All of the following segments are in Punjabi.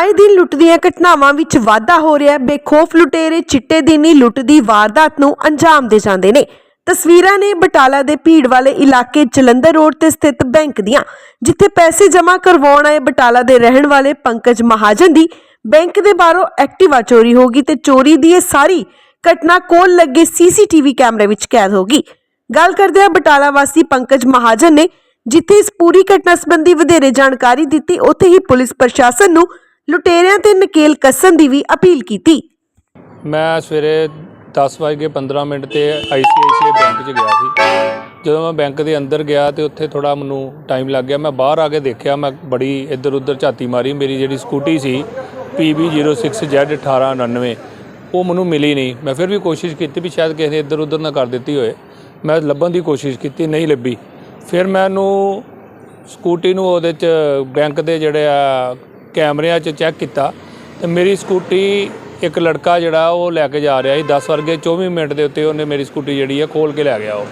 ਆਏ ਦਿਨ ਲੁੱਟ ਦੀਆਂ ਘਟਨਾਵਾਂ ਵਿੱਚ ਵਾਧਾ ਹੋ ਰਿਹਾ ਹੈ। ਬੇਖੌਫ ਲੁਟੇਰੇ ਚਿੱਟੇ ਦਿਨ ਹੀ ਲੁੱਟ ਦੀ ਵਾਰਦਾਤ ਨੂੰ ਅੰਜਾਮ ਦੇ ਜਾਂਦੇ ਨੇ। ਤਸਵੀਰਾਂ ਨੇ ਬਟਾਲਾ ਦੇ ਭੀੜ ਵਾਲੇ ਇਲਾਕੇ ਜਲੰਧਰ ਰੋਡ ਤੇ ਸਥਿਤ ਬੈਂਕ ਦੀਆਂ। ਜਿੱਥੇ ਪੈਸੇ ਜਮ੍ਹਾਂ ਕਰਵਾਉਣ ਆਏ ਬਟਾਲਾ ਦੇ ਰਹਿਣ ਵਾਲੇ ਪੰਕਜ ਮਹਾਜਨ ਦੀ, ਬੈਂਕ ਦੇ ਬਾਹਰੋਂ ਐਕਟਿਵਾ ਚੋਰੀ ਹੋ ਗਈ ਤੇ ਚੋਰੀ ਦੀ ਇਹ ਸਾਰੀ ਘਟਨਾ ਕੋਲ ਲੱਗੇ ਸੀਸੀਟੀਵੀ ਕੈਮਰੇ ਵਿੱਚ ਕੈਦ ਹੋ ਗਈ। ਗੱਲ ਕਰਦੇ ਆ ਬਟਾਲਾ ਵਾਸੀ ਪੰਕਜ ਮਹਾਜਨ ਨੇ, ਜਿੱਥੇ ਇਸ ਪੂਰੀ ਘਟਨਾ ਸੰਬੰਧੀ ਵਧੇਰੇ ਜਾਣਕਾਰੀ ਦਿੱਤੀ, ਉੱਥੇ ਹੀ ਪੁਲਿਸ ਪ੍ਰਸ਼ਾਸਨ ਨੂੰ ਲੁਟੇਰਿਆਂ ਤੇ ਨਕੇਲ ਕੱਸਣ ਦੀ ਵੀ ਅਪੀਲ ਕੀਤੀ। ਮੈਂ ਸਵੇਰੇ 10:15 ਮਿੰਟ ਤੇ ICICI ਬੈਂਕ 'ਚ ਗਿਆ ਸੀ। ਜਦੋਂ ਮੈਂ ਬੈਂਕ ਦੇ ਅੰਦਰ ਗਿਆ ਤੇ ਉੱਥੇ ਥੋੜਾ ਮੈਨੂੰ ਟਾਈਮ ਲੱਗ ਗਿਆ। ਮੈਂ ਬਾਹਰ ਆ ਕੇ ਦੇਖਿਆ, ਮੈਂ ਬੜੀ ਇੱਧਰ ਉੱਧਰ ਝਾਤੀ ਮਾਰੀ। ਮੇਰੀ ਜਿਹੜੀ ਸਕੂਟੀ ਸੀ PB06Z1899 ਉਹ ਮੈਨੂੰ ਮਿਲੀ ਨਹੀਂ। ਮੈਂ ਫਿਰ ਵੀ ਕੋਸ਼ਿਸ਼ ਕੀਤੀ ਵੀ ਸ਼ਾਇਦ ਕਿਸੇ ਨੇ ਇੱਧਰ ਉੱਧਰ ਨਾ ਕਰ ਦਿੱਤੀ ਹੋਏ ਮੈਂ ਲੱਭਣ ਦੀ ਕੋਸ਼ਿਸ਼ ਕੀਤੀ, ਨਹੀਂ ਲੱਭੀ। ਫਿਰ ਮੈਨੂੰ ਸਕੂਟੀ ਨੂੰ ਉਹਦੇ 'ਚ ਬੈਂਕ ਦੇ ਜਿਹੜੇ ਆ ਕੈਮਰਿਆਂ 'ਚ ਚੈੱਕ ਕੀਤਾ ਤੇ ਮੇਰੀ ਸਕੂਟੀ ਇੱਕ ਲੜਕਾ ਜਿਹੜਾ ਉਹ ਲੈ ਕੇ ਜਾ ਰਿਹਾ ਸੀ 10 ਵਰਗੇ 24 ਮਿੰਟ ਦੇ ਉੱਤੇ ਉਹਨੇ ਮੇਰੀ ਸਕੂਟੀ ਜਿਹੜੀ ਆ ਖੋਲ ਕੇ ਲੈ ਗਿਆ ਉਹ।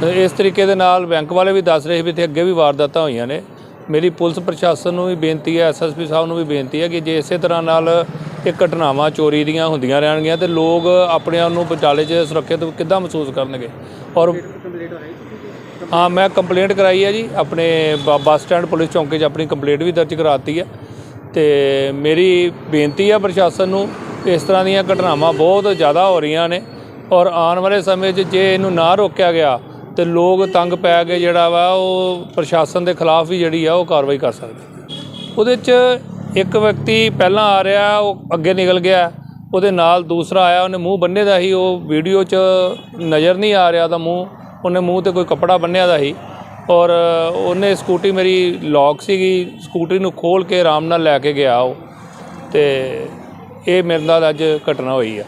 ਤੇ ਇਸ ਤਰੀਕੇ ਦੇ ਨਾਲ ਬੈਂਕ ਵਾਲੇ ਵੀ ਦੱਸ ਰਹੇ ਸੀ ਵੀ ਇੱਥੇ ਅੱਗੇ ਵੀ ਵਾਰਦਾਤਾਂ ਹੋਈਆਂ ਨੇ। ਮੇਰੀ ਪੁਲਿਸ ਪ੍ਰਸ਼ਾਸਨ ਨੂੰ ਵੀ ਬੇਨਤੀ ਹੈ ਐਸਐਸਪੀ ਸਾਹਿਬ ਨੂੰ ਵੀ ਬੇਨਤੀ ਹੈ ਕਿ ਜੇ ਇਸੇ ਤਰ੍ਹਾਂ ਨਾਲ ਇਹ ਘਟਨਾਵਾਂ ਚੋਰੀ ਦੀਆਂ ਹੁੰਦੀਆਂ ਰਹਿਣਗੀਆਂ ਤੇ ਲੋਕ ਆਪਣੇ ਆਪ ਨੂੰ ਬਚਾਲੇ 'ਚ ਸੁਰੱਖਿਅਤ ਕਿੱਦਾਂ ਮਹਿਸੂਸ ਕਰਨਗੇ? ਔਰ ਹਾਂ, ਮੈਂ ਕੰਪਲੇਂਟ ਕਰਾਈ ਹੈ ਜੀ। ਆਪਣੇ ਬ- ਬੱਸ ਸਟੈਂਡ ਪੁਲਿਸ ਚੌਂਕੇ 'ਚ ਆਪਣੀ ਕੰਪਲੇਂਟ ਵੀ ਦਰਜ ਕਰਾਤੀ ਹੈ। ਤੇ ਮੇਰੀ ਬੇਨਤੀ ਹੈ ਪ੍ਰਸ਼ਾਸਨ ਨੂੰ ਇਸ ਤਰ੍ਹਾਂ ਦੀਆਂ ਘਟਨਾਵਾਂ ਬਹੁਤ ਜ਼ਿਆਦਾ ਹੋ ਰਹੀਆਂ ਨੇ ਔਰ ਆਉਣ ਵਾਲੇ ਸਮੇਂ 'ਚ ਜੇ ਇਹਨੂੰ ਨਾ ਰੋਕਿਆ ਗਿਆ ਤੇ ਲੋਕ ਤੰਗ ਪੈ ਕੇ ਜਿਹੜਾ ਵਾ ਉਹ ਪ੍ਰਸ਼ਾਸਨ ਦੇ ਖਿਲਾਫ ਵੀ ਜਿਹੜੀ ਆ ਉਹ ਕਾਰਵਾਈ ਕਰ ਸਕਦੇ ਉਹਦੇ 'ਚ ਇੱਕ ਵਿਅਕਤੀ ਪਹਿਲਾਂ ਆ ਰਿਹਾ, ਉਹ ਅੱਗੇ ਨਿਕਲ ਗਿਆ, ਉਹਦੇ ਨਾਲ ਦੂਸਰਾ ਆਇਆ, ਉਹਨੇ ਮੂੰਹ ਬੰਨੇ ਦਾ ਸੀ, ਉਹ ਵੀਡੀਓ 'ਚ ਨਜ਼ਰ ਨਹੀਂ ਆ ਰਿਹਾ ਦਾ ਮੂੰਹ, ਉਹਨੇ ਮੂੰਹ ਤੇ ਕੋਈ ਕੱਪੜਾ ਬੰਨਿਆ ਦਾ ਸੀ। ਔਰ ਉਹਨੇ ਸਕੂਟੀ ਮੇਰੀ ਲੌਕ ਸੀਗੀ, ਸਕੂਟਰੀ ਨੂੰ ਖੋਲ ਕੇ ਆਰਾਮ ਨਾਲ ਲੈ ਕੇ ਗਿਆ ਉਹ। ਤੇ ਇਹ ਮੇਰੇ ਨਾਲ ਅੱਜ ਘਟਨਾ ਹੋਈ ਆ।